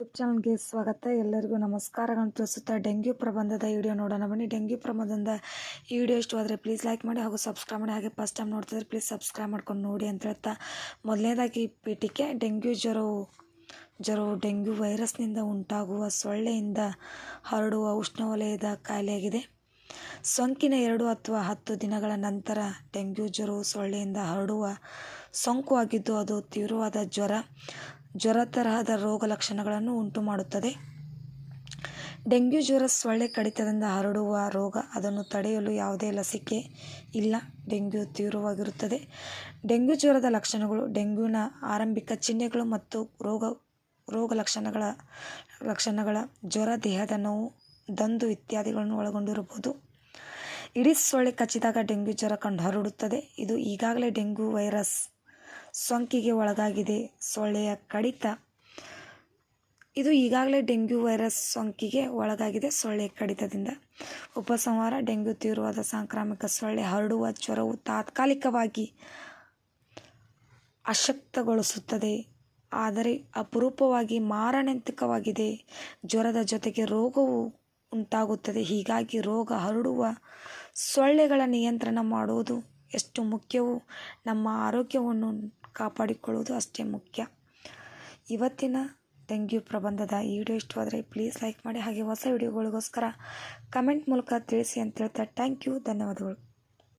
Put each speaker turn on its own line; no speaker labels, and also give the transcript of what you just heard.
YouTube ಚಾನಲ್ಗೆ ಸ್ವಾಗತ. ಎಲ್ಲರಿಗೂ ನಮಸ್ಕಾರಗಳನ್ನು ತಿಳಿಸುತ್ತಾ ಡೆಂಗ್ಯೂ ಪ್ರಬಂಧದ ವಿಡಿಯೋ ನೋಡೋಣ. ಬನ್ನಿ, ಡೆಂಗ್ಯೂ ಪ್ರಬಂಧದ ಈ ವಿಡಿಯೋ ಆದರೆ ಪ್ಲೀಸ್ ಲೈಕ್ ಮಾಡಿ ಹಾಗೂ ಸಬ್ಸ್ಕ್ರೈಬ್ ಮಾಡಿ. ಹಾಗೆ ಫಸ್ಟ್ ಟೈಮ್ ನೋಡ್ತಿದ್ರೆ ಪ್ಲೀಸ್ ಸಬ್ಸ್ಕ್ರೈಬ್ ಮಾಡ್ಕೊಂಡು ನೋಡಿ ಅಂತ ಹೇಳ್ತಾ ಮೊದಲನೇದಾಗಿ ಪೀಠಿಕೆ ಡೆಂಗ್ಯೂ ಜ್ವರವು ಜ್ವರವು ಡೆಂಗ್ಯೂ ವೈರಸ್ನಿಂದ ಉಂಟಾಗುವ ಸೊಳ್ಳೆಯಿಂದ ಹರಡುವ ಉಷ್ಣವಲಯದ ಕಾಯಿಲೆಯಾಗಿದೆ ಸೋಂಕಿನ ಎರಡು ಅಥವಾ ಹತ್ತು ದಿನಗಳ ನಂತರ ಡೆಂಗ್ಯೂ ಜ್ವರವು ಸೊಳ್ಳೆಯಿಂದ ಹರಡುವ ಸೋಂಕು ಆಗಿದ್ದು ಅದು ತೀವ್ರವಾದ ಜ್ವರ. ಜ್ವರ ತರಹದ ರೋಗ ಲಕ್ಷಣಗಳನ್ನು ಉಂಟು ಮಾಡುತ್ತದೆ ಡೆಂಗ್ಯೂ ಜ್ವರ ಸೊಳ್ಳೆ ಕಡಿತದಿಂದ ಹರಡುವ ರೋಗ ಅದನ್ನು ತಡೆಯಲು ಯಾವುದೇ ಲಸಿಕೆ ಇಲ್ಲ. ಡೆಂಗ್ಯೂ ತೀವ್ರವಾಗಿರುತ್ತದೆ. ಡೆಂಗ್ಯೂ ಜ್ವರದ ಲಕ್ಷಣಗಳು ಡೆಂಗ್ಯೂನ ಆರಂಭಿಕ ಚಿಹ್ನೆಗಳು ಮತ್ತು ರೋಗ ರೋಗ ಲಕ್ಷಣಗಳ ಲಕ್ಷಣಗಳ ಜ್ವರ, ದೇಹದ ನೋವು, ದಂದು ಇತ್ಯಾದಿಗಳನ್ನು ಒಳಗೊಂಡಿರಬಹುದು. ಇಡೀ ಸೊಳ್ಳೆ ಕಚ್ಚಿದಾಗ ಡೆಂಗ್ಯೂ ಜ್ವರ ಕಂಡು ಹರಡುತ್ತದೆ. ಇದು ಈಗಾಗಲೇ ಡೆಂಗ್ಯೂ ವೈರಸ್ ಸೋಂಕಿಗೆ ಒಳಗಾಗಿದೆ. ಸೊಳ್ಳೆಯ ಕಡಿತ. ಇದು ಈಗಾಗಲೇ ಡೆಂಗ್ಯೂ ವೈರಸ್ ಸೋಂಕಿಗೆ ಒಳಗಾಗಿದೆ. ಸೊಳ್ಳೆ ಕಡಿತದಿಂದ ಉಪಸಂಹಾರ, ಡೆಂಗ್ಯೂ ತೀವ್ರವಾದ ಸಾಂಕ್ರಾಮಿಕ ಸೊಳ್ಳೆ ಹರಡುವ ಜ್ವರವು ತಾತ್ಕಾಲಿಕವಾಗಿ ಅಶಕ್ತಗೊಳಿಸುತ್ತದೆ. ಆದರೆ ಅಪರೂಪವಾಗಿ ಮಾರಣಾಂತಿಕವಾಗಿದೆ. ಜ್ವರದ ಜೊತೆಗೆ ರೋಗವು ಉಂಟಾಗುತ್ತದೆ. ಹೀಗಾಗಿ ರೋಗ ಹರಡುವ ಸೊಳ್ಳೆಗಳ ನಿಯಂತ್ರಣ ಮಾಡುವುದು ಎಷ್ಟು ಮುಖ್ಯವೋ ನಮ್ಮ ಆರೋಗ್ಯವನ್ನು ಕಾಪಾಡಿಕೊಳ್ಳುವುದು ಅಷ್ಟೇ ಮುಖ್ಯ. ಇವತ್ತಿನ ಡೆಂಗ್ಯೂ ಪ್ರಬಂಧದ ಈ ವಿಡಿಯೋ ಇಷ್ಟವಾದರೆ ಪ್ಲೀಸ್ ಲೈಕ್ ಮಾಡಿ ಹಾಗೆ ಹೊಸ ವಿಡಿಯೋಗಳಿಗೋಸ್ಕರ ಕಮೆಂಟ್ ಮೂಲಕ ತಿಳಿಸಿ ಅಂತ ಹೇಳ್ತಾ ಥ್ಯಾಂಕ್ ಯು, ಧನ್ಯವಾದಗಳು.